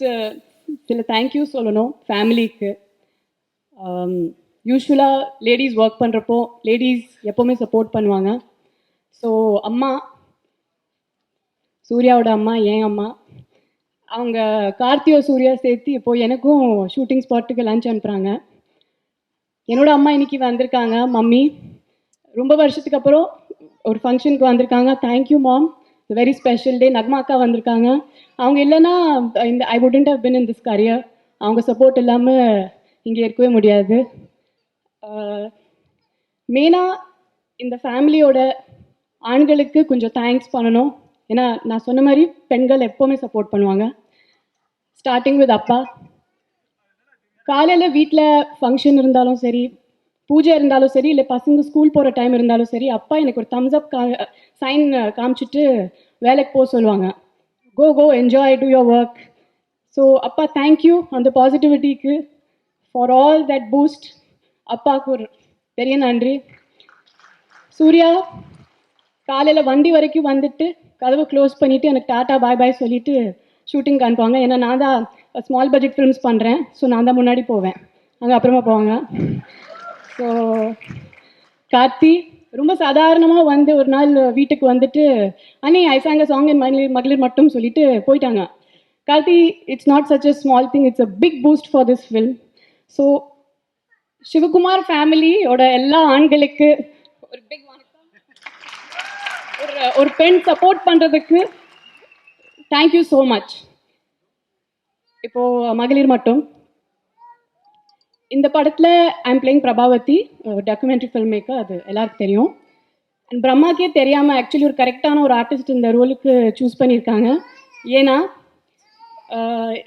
First uh, சில thank you சொல்லணும் ஃபேமிலிக்கு யூஸ்வலாக லேடிஸ் ஒர்க் பண்ணுறப்போ லேடிஸ் எப்போவுமே சப்போர்ட் பண்ணுவாங்க. ஸோ அம்மா சூர்யாவோட அம்மா என் அம்மா அவங்க கார்த்தியோ சூர்யா சேர்த்து இப்போது எனக்கும் ஷூட்டிங் ஸ்பாட்டுக்கு லஞ்ச் அனுப்புகிறாங்க என்னோட அம்மா இன்னைக்கு வந்திருக்காங்க மம்மி. ரொம்ப வருஷத்துக்கு அப்புறம் ஒரு ஃபங்க்ஷனுக்கு வந்திருக்காங்க. Thank you ma'am very special day Nagma அக்கா வந்திருக்காங்க. அவங்க இல்லைன்னா இந்த I wouldn't have been in this career அவங்க சப்போர்ட் இல்லாமல் இங்கே இருக்கவே முடியாது. Uh, மெயினாக இந்த ஃபேமிலியோட ஆண்களுக்கு கொஞ்சம் தேங்க்ஸ் பண்ணணும். ஏன்னா நான் சொன்ன மாதிரி பெண்கள் எப்போவுமே சப்போர்ட் பண்ணுவாங்க. ஸ்டார்டிங் வித் அப்பா. காலையில் வீட்டில் ஃபங்க்ஷன் இருந்தாலும் சரி பூஜை இருந்தாலும் சரி இல்லை பசங்க ஸ்கூல் போகிற டைம் இருந்தாலும் சரி அப்பா எனக்கு ஒரு தம்ஸ் அப் கா சைன் காமிச்சிட்டு வேலைக்கு போக சொல்லுவாங்க. Go go enjoy to your work so அப்பா தேங்க்யூ அந்த பாசிட்டிவிட்டிக்கு ஃபார் ஆல் தட் பூஸ்ட் அப்பாவுக்கு ஒரு பெரிய நன்றி. சூர்யா காலையில் வண்டி வரைக்கும் வந்துட்டு கதவை க்ளோஸ் பண்ணிவிட்டு எனக்கு டாட்டா பாய் பாய் சொல்லிவிட்டு ஷூட்டிங்க்கு அனுப்புவாங்க ஏன்னா நான் தான் ஸ்மால் பட்ஜெட் ஃபிலிம்ஸ் பண்ணுறேன் ஸோ நான் தான் முன்னாடி போவேன். அங்கே அப்புறமா போவாங்க. ஸோ கார்த்தி ரொம்ப சாதாரணமாக வந்து ஒரு நாள் வீட்டுக்கு வந்துட்டு அண்ணே ஐ சாங்க சாங் என் மகளிர் மகளிர் மட்டும் சொல்லிட்டு போயிட்டாங்க. Karthi it's not such a small thing it's a big boost for this film so Sivakumar ஃபேமிலியோட எல்லா ஆண்களுக்கு ஒரு பிக் வணக்கம் ஒரு ஒரு பெண் சப்போர்ட் பண்ணுறதுக்கு தேங்க்யூ ஸோ மச் இப்போது மகளிர் மட்டும். இந்த படத்தில் I'm playing Prabhavathi documentary film maker அது எல்லாருக்கும் தெரியும். அண்ட் பிரம்மாக்கே தெரியாமல் ஆக்சுவலி ஒரு கரெக்டான ஒரு ஆர்டிஸ்ட் இந்த ரோலுக்கு சூஸ் பண்ணியிருக்காங்க. ஏன்னா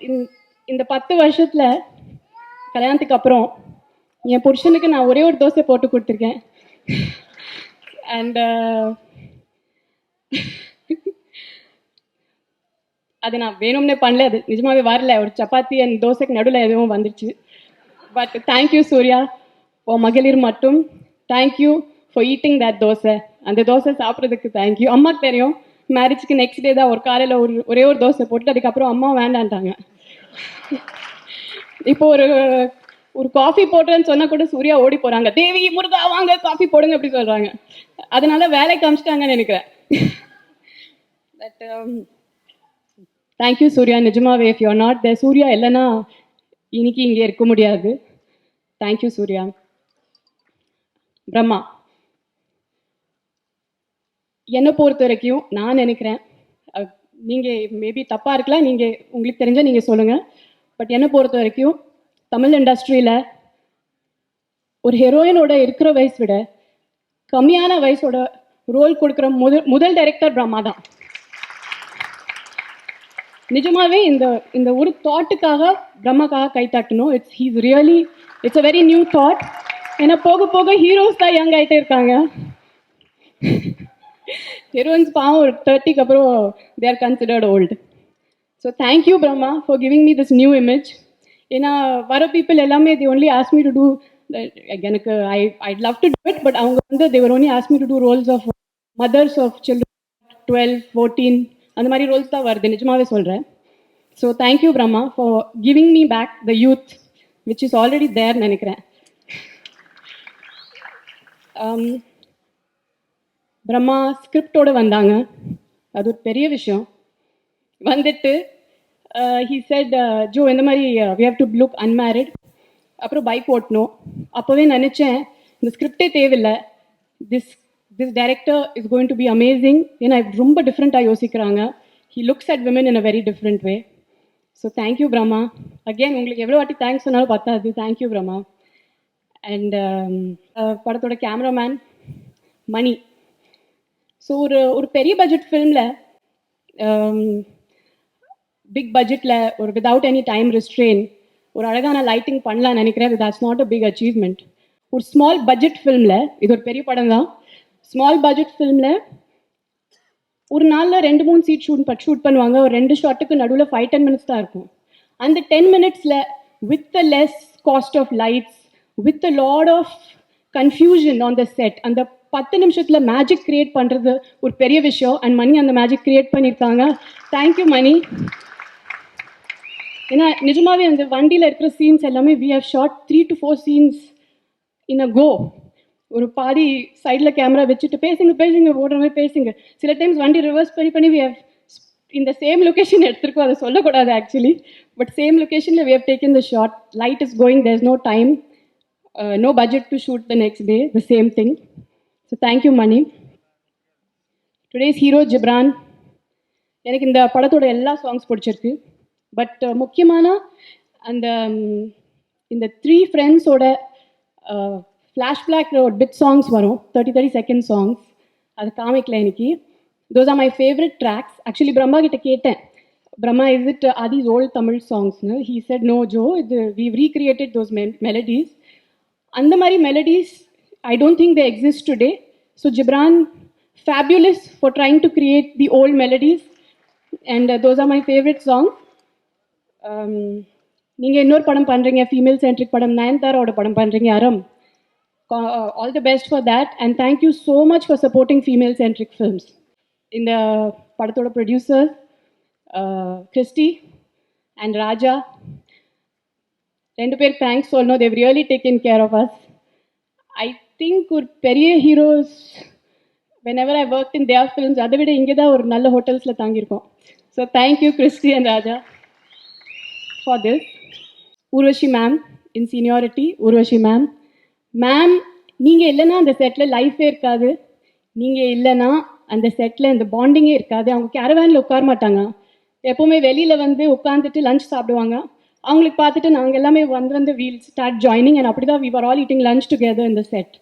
இந்த- இந்த பத்து வருஷத்தில் கல்யாணத்துக்கு அப்புறம் என் புருஷனுக்கு நான் ஒரே ஒரு தோசை போட்டு கொடுத்துருக்கேன். அண்ட் அது நான் வேணும்னே பண்ணல அது நிஜமாவே வரல. ஒரு சப்பாத்தி அண்ட் தோசைக்கு நடுவில் எதுவும் வந்துருச்சு. But thank you Suriya oh Magalir Mattum. Thank you for eating that dosa. அந்த தோசை சாப்பிட்றதுக்கு தேங்க்யூ அம்மாக்கு தெரியும் மேரேஜ்க்கு நெக்ஸ்ட் டே தான் ஒரு காலையில் ஒரு ஒரே ஒரு தோசை போட்டு அதுக்கப்புறம் அம்மா வேண்டான்ட்டாங்க. இப்போ ஒரு ஒரு காஃபி போடுறேன்னு சொன்னா கூட சூர்யா ஓடி போறாங்க. தேவி முருகா வாங்க காஃபி போடுங்க அப்படி சொல்றாங்க. அதனால வேலைக்கு அமிச்சிட்டாங்கன்னு நினைக்கிறேன். But thank you um, Suriya. நிஜமாவே if you not the Suriya இல்லைன்னா இன்னைக்கு இங்கே இருக்க முடியாது. தேங்க்யூ சூர்யா. பிரம்மா என்னை பொறுத்த வரைக்கும் நான் நினைக்கிறேன் நீங்கள் மேபி தப்பாக இருக்கலாம் நீங்கள் உங்களுக்கு தெரிஞ்ச நீங்கள் சொல்லுங்க. பட் என்னை பொறுத்த வரைக்கும் தமிழ் இண்டஸ்ட்ரியில ஒரு ஹெரோயினோட இருக்கிற வயசு விட கம்மியான வயசோட ரோல் கொடுக்குற முதல் முதல் டைரக்டர் பிரம்மா தான் நிஜமாவே இந்த இந்த ஒரு தாட்டுக்காக பிரம்மாக்காக கை தட்டணும். It's he's really it's a very new thought ஏன்னா போக போக ஹீரோஸ் தான் யங் ஆகிட்டே இருக்காங்க. ஹீரோயின்ஸ் பாவம் ஒரு தேர்ட்டிக்கு அப்புறம் they are considered old so thank you Brahma for giving me this new image ஏன்னா வர பீப்புள் எல்லாமே the only ask me to do எனக்கு I I love to do it but அவங்க வந்து they're only ask me to do roles of mothers of children twelve fourteen அந்த மாதிரி roles தான் வருது. நிஜமாவே சொல்கிறேன் so thank you Brahma for giving me back the youth which is already there நினைக்கிறேன். Um, Brahma ஸ்கிரிப்டோட வந்தாங்க. அது ஒரு பெரிய விஷயம். வந்துட்டு uh, ஹீ செட் uh, ஜோ இந்த மாதிரி we have to look unmarried அப்புறம் பைக் ஓட்டணும். அப்போவே நினச்சேன் இந்த ஸ்கிரிப்டே தேவையில்லை. This this director is going to be amazing ஏன்னா ரொம்ப டிஃப்ரெண்ட்டாக யோசிக்கிறாங்க. He looks at women in a very different way so thank you Brahma again உங்களுக்கு எவ்வளோ வாட்டி தேங்க்ஸ் சொன்னாலும் பத்தாது. தேங்க்யூ பிரம்மா அண்ட் படத்தோட கேமராமேன் மணி. ஸோ ஒரு ஒரு பெரிய பட்ஜெட் ஃபிலிமில் பிக் பட்ஜெட்டில் ஒரு விதவுட் எனி டைம் ரெஸ்ட்ரெயின் ஒரு அழகான லைட்டிங் பண்ணலாம்னு நினைக்கிறேன். That's not a big achievement ஒரு ஸ்மால் பட்ஜெட் ஃபிலிமில் இது ஒரு பெரிய படம் தான் ஸ்மால் பட்ஜெட் ஃபிலிமில் ஒரு நாளில் ரெண்டு மூணு சீட் ஷூட் ஷூட் பண்ணுவாங்க. ஒரு ரெண்டு ஷாட்டுக்கு நடுவில் ஃபைவ் டென் மினிட்ஸ் தான் இருக்கும். அந்த டென் மினிட்ஸில் with the less cost of lights with a lot of confusion on the set அந்த பத்து நிமிஷத்தில் மேஜிக் கிரியேட் பண்ணுறது ஒரு பெரிய விஷயம். அண்ட் மணி அந்த மேஜிக் கிரியேட் பண்ணியிருக்காங்க தேங்க்யூ மணி. ஏன்னா நிஜமாவே அந்த வண்டியில் இருக்கிற சீன்ஸ் எல்லாமே we have shot three to four scenes in a go ஒரு பாதி சைடில் கேமரா வச்சுட்டு பேசுங்க பேசுங்க ஓடுற மாதிரி பேசுங்க. சில டைம்ஸ் வண்டி ரிவர்ஸ் பண்ணி பண்ணி வி இந்த சேம் லொக்கேஷன் எடுத்திருக்கோம். அதை சொல்லக்கூடாது ஆக்சுவலி பட் சேம் லொக்கேஷனில் we have taken the shot light is going there is no time no budget to shoot the next day the same thing so thank you Mani today's hero Ghibran எனக்கு இந்த படத்தோட எல்லா songs பிடிச்சிருக்கு. But uh, முக்கியமான அந்த இந்த three ஃப்ரெண்ட்ஸோட flashback ஒரு பிட் சாங்ஸ் வரும். தேர்ட்டி தேர்ட்டி செகண்ட் சாங்ஸ் அது காமிக்கல இன்னைக்கு. Those are my favourite tracks actually Brahma கிட்ட கேட்டேன். Brahma is it all these old Tamil சாங்ஸ்னு he said no ஜோ இது வி ரீக்ரியேட்டட் தோஸ் மெலடிஸ் அந்த மாதிரி melodies I don't think they exist today so Ghibran fabulous for trying to create the old melodies and those are my favourite song நீங்கள் இன்னொரு படம் பண்ணுறீங்க female centric படம். நயன்தாராவோட படம் பண்ணுறீங்க Aramm. All the best for that and thank you so much for supporting female centric films இந்த படத்தோட producer Christie and ராஜா ரெண்டு பேர் தேங்க்ஸ் சொல்லணும் they've really taken care of us I think ஒரு பெரிய heroes whenever I work in their films அதை விட இங்கே தான் ஒரு நல்ல ஹோட்டல்ஸில் தாங்கியிருக்கோம். So thank you Christy and Raja for this Urvashi ma'am in seniority Urvashi ma'am ma'am நீங்கள் இல்லைன்னா அந்த செட்டில் லைஃபே இருக்காது. நீங்கள் இல்லைன்னா அந்த செட்டில் அந்த பாண்டிங்கே இருக்காது. அவங்க கேரவேனில் உட்கார மாட்டாங்க. எப்போவுமே வெளியில் வந்து உட்காந்துட்டு லஞ்ச் சாப்பிடுவாங்க. அவங்களுக்கு பார்த்துட்டு நாங்கள் எல்லாமே வந்து வந்து வீல் ஸ்டார்ட் ஜாயினிங் அண்ட் அப்படி தான் we all eating lunch together இந்த செட்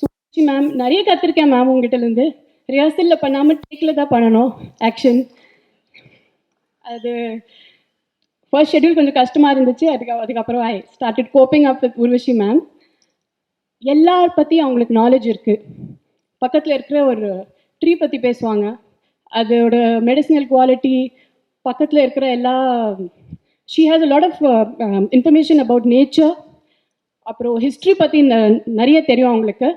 ஸோ மேம் நிறைய கற்றுருக்கேன் மேம் உங்ககிட்டலேருந்து ரிஹர்சலில் பண்ணாமல் டேக்கில் தான் பண்ணணும். ஆக்ஷன் அது ஃபர்ஸ்ட் ஷெட்யூல் கொஞ்சம் கஷ்டமாக இருந்துச்சு. அதுக்கு அதுக்கப்புறம் I started coping up with Urvashi ma'am எல்லார் பற்றி அவங்களுக்கு நாலேஜ் இருக்குது பக்கத்தில் இருக்கிற ஒரு ட்ரீ பற்றி பேசுவாங்க. அதோட மெடிசினல் குவாலிட்டி பக்கத்தில் இருக்கிற எல்லா she has a lot of information about nature அப்புறம் ஹிஸ்ட்ரி பற்றி நிறைய தெரியும் அவங்களுக்கு.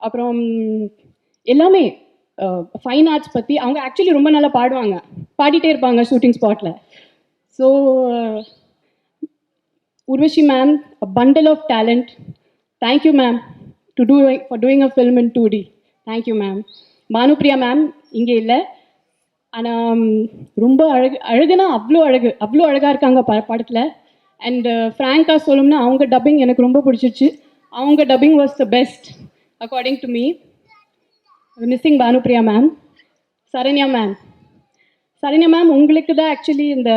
அப்புறம் எல்லாமே ஃபைன் ஆர்ட்ஸ் பற்றி அவங்க ஆக்சுவலி ரொம்ப நல்லா பாடுவாங்க. பாடிட்டே இருப்பாங்க ஷூட்டிங் ஸ்பாட்டில் so Urvashi ma'am bundle of talent thank you ma'am to do for doing a film in two D thank you ma'am Bhanupriya ma'am இங்கே இல்லை. ஆனால் ரொம்ப அழகு அழகுனா அவ்வளோ அழகு அவ்வளோ அழகாக இருக்காங்க ப படத்தில். அண்டு ஃப்ராங்காக சொல்லணும்னா அவங்க டப்பிங் எனக்கு ரொம்ப பிடிச்சிருச்சு. அவங்க dubbing was the best according to me missing Bhanupriya ma'am Saranya ma'am Saranya ma'am உங்களுக்கு தான் ஆக்சுவலி இந்த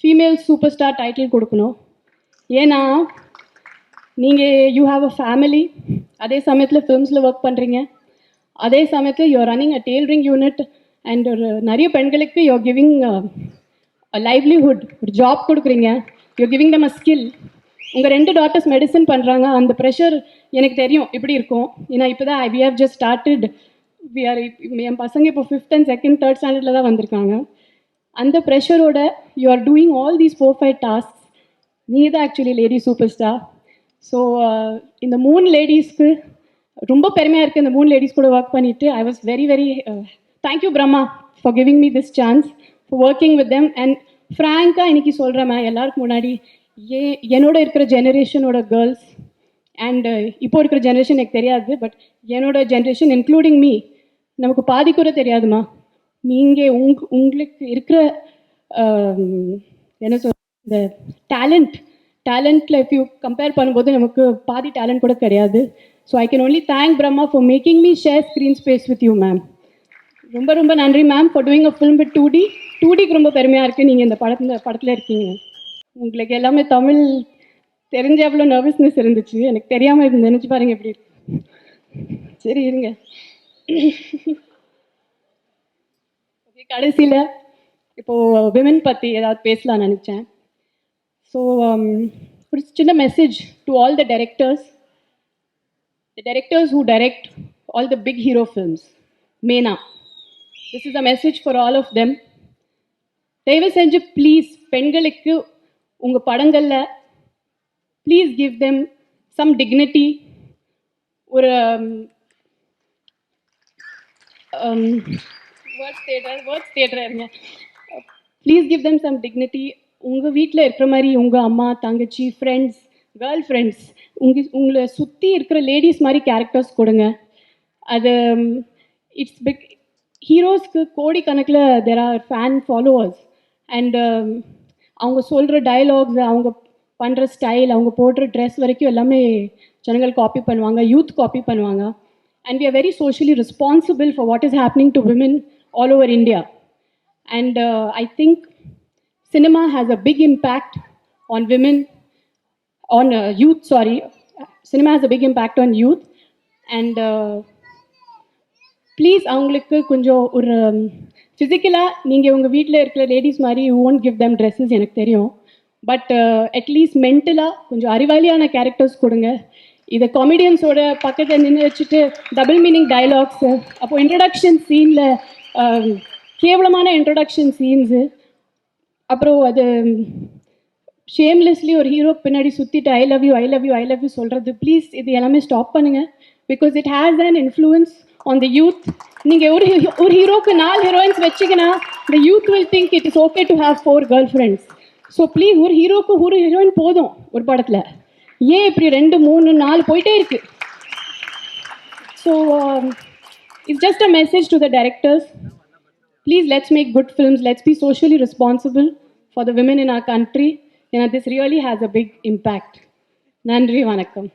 ஃபீமேல் சூப்பர் ஸ்டார் டைட்டில் கொடுக்கணும். ஏன்னா நீங்கள் யூ ஹாவ் அ ஃபேமிலி அதே சமயத்தில் ஃபிலிம்ஸில் ஒர்க் பண்ணுறீங்க அதே சமயத்தில் you're running a tailoring unit and ஒரு நிறைய பெண்களுக்கு யூஆர் கிவிங் அ லைவ்லிஹுட் ஒரு ஜாப் கொடுக்குறீங்க. You're giving them a skill உங்கள் ரெண்டு டாட்டர்ஸ் மெடிசன் பண்ணுறாங்க அந்த ப்ரெஷர் எனக்கு தெரியும். எப்படி இருக்கும். ஏன்னா இப்போ தான் we have just started we are என் பசங்க இப்போ ஃபிஃப்த் அண்ட் செகண்ட் தேர்ட் ஸ்டாண்டர்டில் தான் வந்திருக்காங்க. அந்த ப்ரெஷரோட you are doing all these four five task நீங்கள் தான் actually lady super star so uh, இந்த மூணு லேடிஸ்க்கு ரொம்ப பெருமையாக இருக்குது இந்த மூணு லேடிஸ் கூட ஒர்க் பண்ணிவிட்டு I was very very thank you Brahma for giving me this chance for working with them and ஃப்ராங்காக இன்னைக்கு சொல்கிறேன் மேம் எல்லாருக்கும் முன்னாடி ஏ என்னோட இருக்கிற ஜெனரேஷனோட கேர்ள்ஸ் அண்ட் இப்போ இருக்கிற ஜென்ரேஷன் எனக்கு தெரியாது பட் என்னோட ஜென்ரேஷன் இன்க்ளூடிங் மீ நமக்கு பாதி கூட தெரியாதுமா நீங்கள் உங் உங்களுக்கு இருக்கிற um, என்ன சொல் இந்த டேலண்ட் டேலண்ட்டில் இஃப் யூ கம்பேர் பண்ணும்போது நமக்கு பாதி டேலண்ட் கூட கிடையாது. So I can only thank Brahma for making me share screen space with you ma'am ரொம்ப ரொம்ப நன்றி ma'am for doing a film with two D two டிக்கு ரொம்ப பெருமையாக இருக்குது நீங்கள் இந்த படத்தில் படத்தில் இருக்கீங்க. உங்களுக்கு எல்லாமே தமிழ் தெரிஞ்ச எவ்வளோ நர்வஸ்னஸ் இருந்துச்சு. எனக்கு தெரியாமல் இருந்து நினச்சி பாருங்க எப்படி இருக்கு. சரி இருங்க. கடைசியில் இப்போது விமன் பற்றி ஏதாவது பேசலாம் நினச்சேன். ஸோ ஒரு சின்ன message to all the directors the directors who direct all the big hero films Mena this is a message for all of them தயவு செஞ்சு ப்ளீஸ் பெண்களுக்கு உங்கள் படங்களில் please give them some dignity ஒரு வேர்ட்ஸ் தேட்டர் வேர்ட்ஸ் தேட்டர் இருங்க please give them some dignity உங்கள் வீட்டில் இருக்கிற மாதிரி உங்கள் அம்மா தங்கச்சி ஃப்ரெண்ட்ஸ் கேர்ள் ஃப்ரெண்ட்ஸ் உங்க உங்களை சுற்றி இருக்கிற லேடிஸ் மாதிரி கேரக்டர்ஸ் கொடுங்க. அது இட்ஸ் பிக் ஹீரோஸ்க்கு கோடிக்கணக்கில் there are fan followers and அவங்க சொல்கிற டயலாக்ஸ் அவங்க பண்ணுற ஸ்டைல் அவங்க போடுற ட்ரெஸ் வரைக்கும் எல்லாமே ஜனங்கள் காப்பி பண்ணுவாங்க யூத் காப்பி பண்ணுவாங்க. And we are very socially responsible for what is happening to women all over India and I think cinema has a big impact on women on uh, youth sorry. Cinema has a big impact on youth. And uh, please அவங்களுக்கு கொஞ்சம் ஒரு um, ஃபிசிக்கலாக நீங்கள் உங்கள் வீட்டில் இருக்கிற ladies மாதிரி you won't give them dresses எனக்கு தெரியும். பட் அட்லீஸ்ட் மென்டலாக கொஞ்சம் அறிவாளியான கேரக்டர்ஸ் கொடுங்க. இதை காமெடியன்ஸோட பக்கத்தில் நின்று வச்சுட்டு டபுள் மீனிங் டைலாக்ஸு அப்போது இன்ட்ரடக்ஷன் சீனில் கேவலமான இன்ட்ரடக்ஷன் சீன்ஸு அப்புறம் அது ஷேம்லெஸ்லி ஒரு ஹீரோக்கு பின்னாடி சுற்றிட்டு I love you I love you I love you சொல்கிறது ப்ளீஸ் இது எல்லாமே ஸ்டாப் பண்ணுங்கள் because it has an influence on the youth நீங்கள் ஒரு ஒரு ஹீரோக்கு நாலு ஹீரோயின்ஸ் வச்சிங்கன்னா the youth will think it is okay to have four girlfriends so please ஒரு ஹீரோக்கு ஒரு ஹீரோயின் போதும் ஒரு படத்தில். ஏன் இப்படி ரெண்டு மூணு நாலு போயிட்டே இருக்கு? So it's just a message to the directors please let's make good films. Let's be socially responsible for the women in our country. You know this really has a big impact. Nandri vanakkam